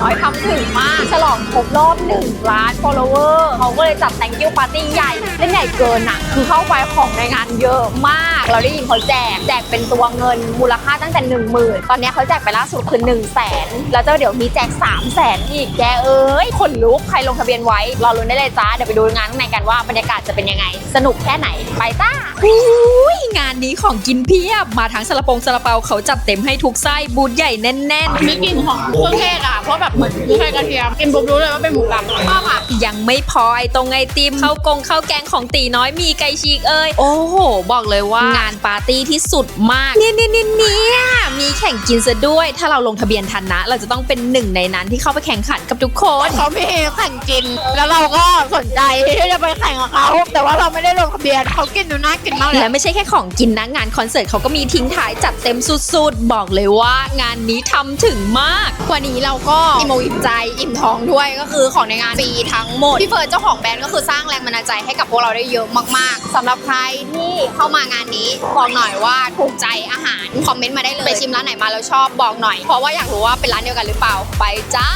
น้อยทำถึงมาก ฉลองครบรอบ 1 ล้าน follower เขาก็เลยจัด thank you party ใหญ่เล่นใหญ่เกินอะคือเข้าไปของในงานเยอะมาก เราได้ยินเขาแจก แจกเป็นตัวเงินมูลค่าตั้งแต่ 1 0,000 ตอนนี้เขาแจกไปล่าสุดคือ 1 0 0 0 0แสนแล้วเจ้าเดี๋ยวมีแจก 3 0 0แสนอีกแกเอ้ยคนลุกใครลงทะเบียนไว้รอลุ้นได้เลยจ้าเดี๋ยวไปดูงานข้างในกันว่าบรรยากาศจะเป็นยังไง สนุกแค่ไหนไปจ้าอุ้ยงานนี้ของกินเพียบมาทั้งซาลาปงซาลาเปาเขาจัดเต็มให้ทุกไส้บูธใหญ่แน่นมีกลิ่นของเครื่องเทศอะ เพราะแบบเหมือนเครื่องเทศกระเทียมกินปุ๊บรู้เลยว่าเป็นหมูกรอบชอบอะๆยังไม่พอไอตรงไอติมข้าวกงข้าวแกงของตีน้อยมีไก่ฉีกเอ้ยโอ้โห บอกเลยว่างานปาร์ตี้ที่สุดมากเนี่ยเนี่ยเนี่ยเนี่ยมีแข่งกินซะด้วย ถ้าเราลงทะเบียนทันนะ เราจะต้องเป็นหนึ่งในนั้นที่เข้าไปแข่งขันกับทุกคนเขามีแข่งกิน แล้วเราก็สนใจที่จะไปแข่งกับเขาแต่ว่าเราไม่ได้ลงทะเบียนเขากินดูน่ากินมากเลยและไม่ใช่แค่ของกินนะงานคอนเสิร์ตเขาก็มีทิ้งท้ายจัดเต็มสุดๆบอกเลยว่างานนี้ทำถึงมาก วันนี้เราก็อิ่มอิ่มใจอิ่มท้องด้วยก็คือของในงานฟรีทั้งหมดพี่เฟิร์นเจ้าของแบรนด์ก็คือสร้างแรงบันดาลใจให้กับพวกเราได้เยอะมากๆสำหรับใครที่เข้ามางานนี้บอกหน่อยว่าถูกใจอาหารคอมเมนต์มาได้เลยไปชิมร้านไหนมาแล้วชอบบอกหน่อย เพราะว่าอยากรู้ว่าเป็นร้านเดียวกันหรือเปล่าไปจ้า